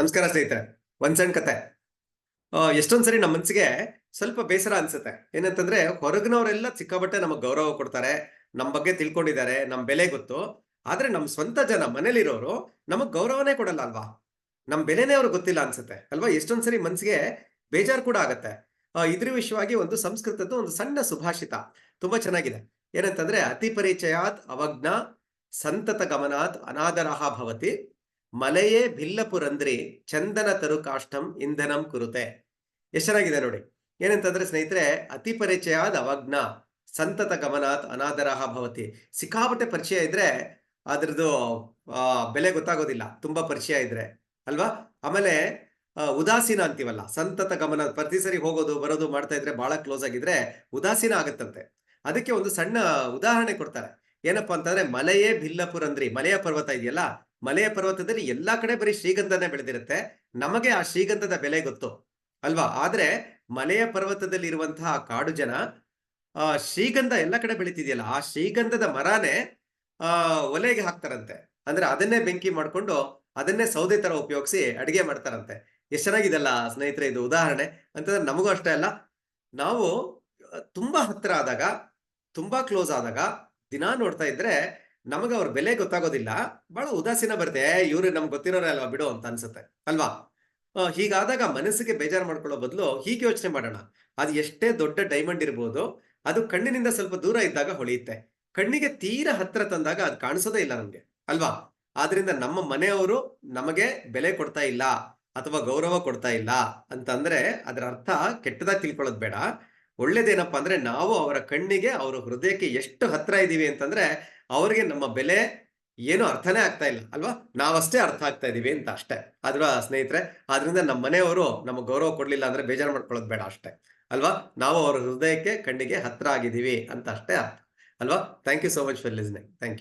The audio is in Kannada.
ನಮಸ್ಕಾರ ಸ್ನೇಹಿತರೆ, ಒಂದ್ ಸಣ್ಣ ಕತೆ. ಎಷ್ಟೊಂದ್ ಸರಿ ನಮ್ಮ ಮನ್ಸಿಗೆ ಸ್ವಲ್ಪ ಬೇಸರ ಅನ್ಸುತ್ತೆ. ಏನಂತಂದ್ರೆ ಹೊರಗಿನವರೆಲ್ಲ ಸಿಕ್ಕಾಬಟ್ಟೆ ನಮಗ್ ಗೌರವ ಕೊಡ್ತಾರೆ, ನಮ್ ಬಗ್ಗೆ ತಿಳ್ಕೊಂಡಿದ್ದಾರೆ, ನಮ್ ಬೆಲೆ ಗೊತ್ತು. ಆದ್ರೆ ನಮ್ ಸ್ವಂತ ಜನ ಮನೇಲಿರೋರು ನಮಗ್ ಗೌರವನೇ ಕೊಡಲ್ಲ ಅಲ್ವಾ? ನಮ್ ಬೆಲೆನೇ ಅವ್ರಿಗೆ ಗೊತ್ತಿಲ್ಲ ಅನ್ಸುತ್ತೆ, ಅಲ್ವಾ? ಎಷ್ಟೊಂದ್ ಸರಿ ಮನ್ಸಿಗೆ ಬೇಜಾರು ಕೂಡ ಆಗತ್ತೆ. ಇದ್ರ ವಿಷಯವಾಗಿ ಒಂದು ಸಂಸ್ಕೃತದ ಒಂದು ಸಣ್ಣ ಸುಭಾಷಿತ. ತುಂಬಾ ಚೆನ್ನಾಗಿದೆ. ಏನಂತಂದ್ರೆ, ಅತಿ ಪರಿಚಯಾತ್ ಅವಜ್ಞ, ಸಂತತ ಗಮನಾತ್ ಅನಾದರಹ ಭವತಿ. ಮಲೆಯೇ ಭಿಲ್ಲಪುರಂದ್ರಿ ಚಂದನ ತರು ಕಾಷ್ಟಂ ಇಂಧನಂ ಕುರುತೆ. ಎಷ್ಟು ಚೆನ್ನಾಗಿದೆ ನೋಡಿ. ಏನಂತಂದ್ರೆ ಸ್ನೇಹಿತರೆ, ಅತಿ ಪರಿಚಯಾದ ಅವಜ್ಞ ಸಂತತ ಗಮನಾತ್ ಅನಾದರಹ ಭವತಿ. ಸಿಕ್ಕಾಪಟ್ಟೆ ಪರಿಚಯ ಇದ್ರೆ ಅದ್ರದ್ದು ಬೆಲೆ ಗೊತ್ತಾಗೋದಿಲ್ಲ. ತುಂಬಾ ಪರಿಚಯ ಇದ್ರೆ, ಅಲ್ವಾ? ಆಮೇಲೆ ಉದಾಸೀನ ಅಂತೀವಲ್ಲ. ಸಂತತ ಗಮನ, ಪ್ರತಿ ಸರಿ ಹೋಗೋದು, ಬರೋದು, ಮಾಡ್ತಾ ಇದ್ರೆ ಬಹಳ ಕ್ಲೋಸ್ ಆಗಿದ್ರೆ ಉದಾಸೀನ ಆಗುತ್ತಂತೆ. ಅದಕ್ಕೆ ಒಂದು ಸಣ್ಣ ಉದಾಹರಣೆ ಕೊಡ್ತಾರೆ. ಏನಪ್ಪಾ ಅಂತಂದ್ರೆ ಮಲೆಯೇ ಭಿಲ್ಲಪುರಂದ್ರಿ, ಮಲೆಯ ಪರ್ವತ ಇದೆಯಲ್ಲ ಮಲೆಯ ಪರ್ವತದಲ್ಲಿ ಎಲ್ಲಾ ಕಡೆ ಬರೀ ಶ್ರೀಗಂಧನೇ ಬೆಳೆದಿರುತ್ತೆ. ನಮಗೆ ಆ ಶ್ರೀಗಂಧದ ಬೆಲೆ ಗೊತ್ತು, ಅಲ್ವಾ? ಆದ್ರೆ ಮಲೆಯ ಪರ್ವತದಲ್ಲಿ ಇರುವಂತಹ ಕಾಡು ಜನ, ಆ ಶ್ರೀಗಂಧ ಎಲ್ಲ ಕಡೆ ಬೆಳಿತಿದೆಯಲ್ಲ, ಆ ಶ್ರೀಗಂಧದ ಮರನೇ, ಆ, ಒಲೆಗೆ ಹಾಕ್ತಾರಂತೆ. ಅಂದ್ರೆ ಅದನ್ನೇ ಬೆಂಕಿ ಮಾಡ್ಕೊಂಡು ಅದನ್ನೇ ಸೌದೆ ತರ ಉಪಯೋಗಿಸಿ ಅಡಿಗೆ ಮಾಡ್ತಾರಂತೆ. ಎಷ್ಟು ಚೆನ್ನಾಗಿದೆಲ್ಲ ಸ್ನೇಹಿತರೆ, ಇದು ಉದಾಹರಣೆ. ಅಂತಂದ್ರೆ ನಮಗೂ ಅಷ್ಟೇ ಅಲ್ಲ, ನಾವು, ತುಂಬಾ ಹತ್ರ ಆದಾಗ, ತುಂಬಾ ಕ್ಲೋಸ್ ಆದಾಗ ದಿನಾ ನೋಡ್ತಾ ಇದ್ರೆ ನಮಗೆ ಅವ್ರ ಬೆಲೆ ಗೊತ್ತಾಗೋದಿಲ್ಲ. ಬಹಳ ಉದಾಸೀನ ಬರುತ್ತೆ. ಇವ್ರು ನಮ್ಗೆ ಗೊತ್ತಿರೋರೇ ಅಲ್ವಾ ಬಿಡು ಅಂತ ಅನ್ಸುತ್ತೆ. ಅಲ್ವಾ? ಹೀಗಾದಾಗ ಮನಸ್ಸಿಗೆ ಬೇಜಾರು ಮಾಡ್ಕೊಳ್ಳೋ ಬದಲು ಹೀಗೆ ಯೋಚನೆ ಮಾಡೋಣ. ಅದು ಎಷ್ಟೇ ದೊಡ್ಡ ಡೈಮಂಡ್ ಇರ್ಬೋದು, ಅದು ಕಣ್ಣಿನಿಂದ ಸ್ವಲ್ಪ ದೂರ ಇದ್ದಾಗ ಹೊಳೆಯುತ್ತೆ. ಕಣ್ಣಿಗೆ ತೀರ ಹತ್ರ ತಂದಾಗ ಅದು ಕಾಣಿಸೋದೇ ಇಲ್ಲ ನಮ್ಗೆ. ಅಲ್ವಾ? ಆದ್ರಿಂದ ನಮ್ಮ ಮನೆಯವರು ನಮಗೆ ಬೆಲೆ ಕೊಡ್ತಾ ಇಲ್ಲ ಅಥವಾ ಗೌರವ ಕೊಡ್ತಾ ಇಲ್ಲ ಅಂತಂದ್ರೆ ಅದರ ಅರ್ಥ ಕೆಟ್ಟದಾಗಿ ತಿಳ್ಕೊಳ್ಳೋದು ಬೇಡ. ಒಳ್ಳೇದೇನಪ್ಪ ಅಂದ್ರೆ ನಾವು ಅವರ ಕಣ್ಣಿಗೆ, ಅವರ ಹೃದಯಕ್ಕೆ ಎಷ್ಟು ಹತ್ರ ಇದ್ದೀವಿ ಅಂತಂದ್ರೆ ಅವ್ರಿಗೆ ನಮ್ಮ ಬೆಲೆ ಏನು ಅರ್ಥನೇ ಆಗ್ತಾ ಇಲ್ಲ, ಅಲ್ವಾ? ನಾವಷ್ಟೇ ಅರ್ಥ ಆಗ್ತಾ ಇದೀವಿ ಅಂತ ಅಷ್ಟೇ. ಅಲ್ವಾ ಸ್ನೇಹಿತರೆ? ಆದ್ರಿಂದ ನಮ್ಮ ಮನೆಯವರು ನಮಗೆ ಗೌರವ ಕೊಡ್ಲಿಲ್ಲ ಅಂದ್ರೆ ಬೇಜಾರು ಮಾಡ್ಕೊಳ್ಳೋದು ಬೇಡ ಅಷ್ಟೇ, ಅಲ್ವಾ? ನಾವು ಅವರ ಹೃದಯಕ್ಕೆ ಕಣ್ಣಿಗೆ ಹತ್ರ ಆಗಿದ್ದೀವಿ ಅಂತ ಅಷ್ಟೇ ಅರ್ಥ, ಅಲ್ವಾ? Thank you so much for listening thank you